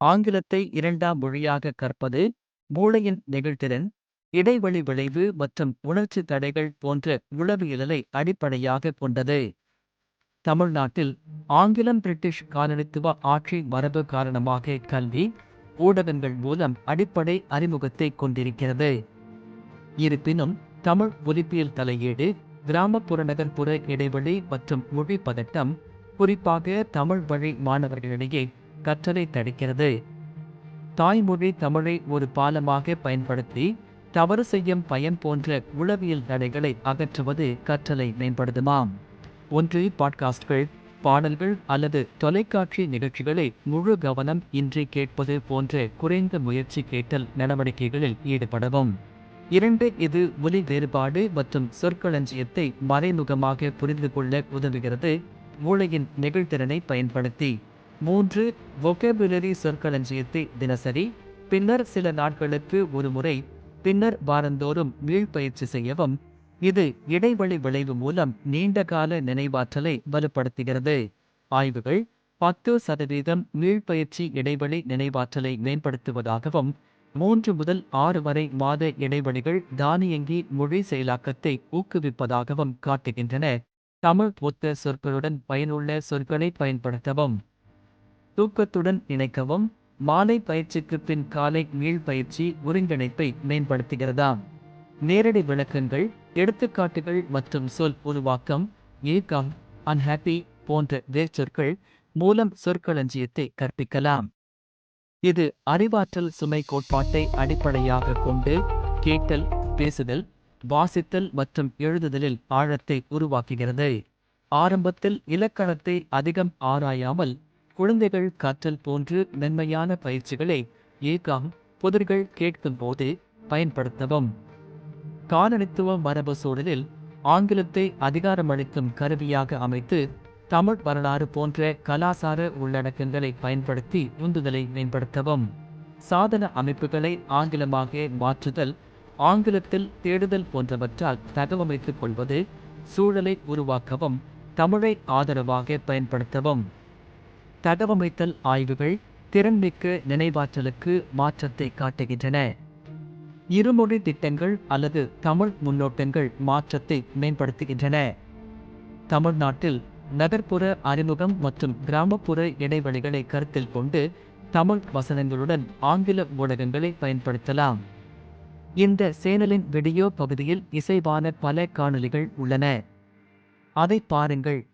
ஆங்கிலத்தை இரண்டாம் மொழியாக கற்பது மூளையின் நெகிழ்திறன் இடைவெளி விளைவு மற்றும் உணர்ச்சி தடைகள் போன்ற உளவியலை அடிப்படையாக கொண்டது. தமிழ்நாட்டில் ஆங்கிலம் பிரிட்டிஷ் காலனித்துவ ஆட்சி மரபு காரணமாக கல்வி ஊடகங்கள் மூலம் அடிப்படை அறிமுகத்தை கொண்டிருக்கிறது. இருப்பினும் தமிழ் ஒலிப்பியல் தலையீடு கிராமப்புற நகர்ப்புற இடைவெளி மற்றும் மொழி பதட்டம் குறிப்பாக தமிழ் வழி மாணவர்களிடையே கற்றலை தடுக்கிறது. தாய்மொழி தமிழை ஒரு பாலமாக பயன்படுத்தி தவறு செய்யும் பயன் போன்ற உளவியல் தடைகளை அகற்றுவது கற்றலை மேம்படுத்துமாம். ஒன்று பாட்காஸ்ட்கள் பாடல்கள் அல்லது தொலைக்காட்சி நிகழ்ச்சிகளை முழு கவனம் இன்றி கேட்பது போன்ற குறைந்த முயற்சி கேட்டல் நடவடிக்கைகளில் ஈடுபடவும். இரண்டு இது ஒலி வேறுபாடு மற்றும் சொற்களஞ்சியத்தை மறைமுகமாக புரிந்து கொள்ள உதவுகிறது. மூளையின் நெகிழ்திறனை பயன்படுத்தி மூன்று vocabulary சொற்களஞ்சியத்தை தினசரி பின்னர் சில நாட்களுக்கு ஒரு முறை பின்னர் வாரந்தோறும் மீள்பயிற்சி செய்யவும் இது இடைவெளி விளைவு மூலம் நீண்டகால நினைவாற்றலை வலுப்படுத்துகிறது. ஆய்வுகள் பத்து சதவீதம் மீள்பயிற்சி இடைவெளி நினைவாற்றலை மேம்படுத்துவதாகவும் மூன்று முதல் ஆறு வரை மாத இடைவெளிகள் தானியங்கி மொழி செயலாக்கத்தை ஊக்குவிப்பதாகவும் காட்டுகின்றன. தமிழ் ஒத்த சொற்களுடன் பயனுள்ள சொற்களை பயன்படுத்தவும். தூக்கத்துடன் இணைக்கவும் மாலை பயிற்சிக்கு பின் காலை மீள்பயிற்சி ஒருங்கிணைப்பை மேம்படுத்துகிறதாம். நேரடி விளக்கங்கள் எடுத்துக்காட்டுகள் மற்றும் சொல் உருவாக்கம் ஏக்கம் அன்ஹாப்பி போன்ற வேர்ச்சொற்கள் மூலம் சொற்களஞ்சியத்தை கற்பிக்கலாம். இது அறிவாற்றல் சுமை கோட்பாட்டை அடிப்படையாக கொண்டு கேட்டல் பேசுதல் வாசித்தல் மற்றும் எழுதுதலில் ஆழத்தை உருவாக்குகிறது. ஆரம்பத்தில் இலக்கணத்தை அதிகம் ஆராயாமல் குழந்தைகள் கற்றல் போன்று மென்மையான பயிற்சிகளை ஏகம் புதிர்கள் கேட்கும் போது பயன்படுத்தவும். காலனித்துவ மரபு சூழலில் ஆங்கிலத்தை அதிகாரமளிக்கும் கருவியாக அமைத்து தமிழ் வரலாறு போன்ற கலாசார உள்ளடக்கங்களை பயன்படுத்தி உந்துதலை மேம்படுத்தவும். சாதன அமைப்புகளை ஆங்கிலமாக மாற்றுதல் ஆங்கிலத்தில் தேடுதல் போன்றவற்றால் தகவமைத்துக் கொள்வது சூழலை உருவாக்கவும் தமிழை ஆதரவாக பயன்படுத்தவும். தகவமைத்தல் ஆய்வுகள் திறன்மிக்க நினைவாற்றலுக்கு மாற்றத்தை காட்டுகின்றன. இருமொழி திட்டங்கள் அல்லது தமிழ் முன்னோட்டங்கள் மாற்றத்தை மேம்படுத்துகின்றன. தமிழ்நாட்டில் நகர்ப்புற அறிமுகம் மற்றும் கிராமப்புற இடைவெளிகளை கருத்தில் கொண்டு தமிழ் வசனங்களுடன் ஆங்கில ஊடகங்களை பயன்படுத்தலாம். இந்த சேனலின் வீடியோ பகுதியில் இசைவான பல காணொளிகள் உள்ளன. அதை பாருங்கள்.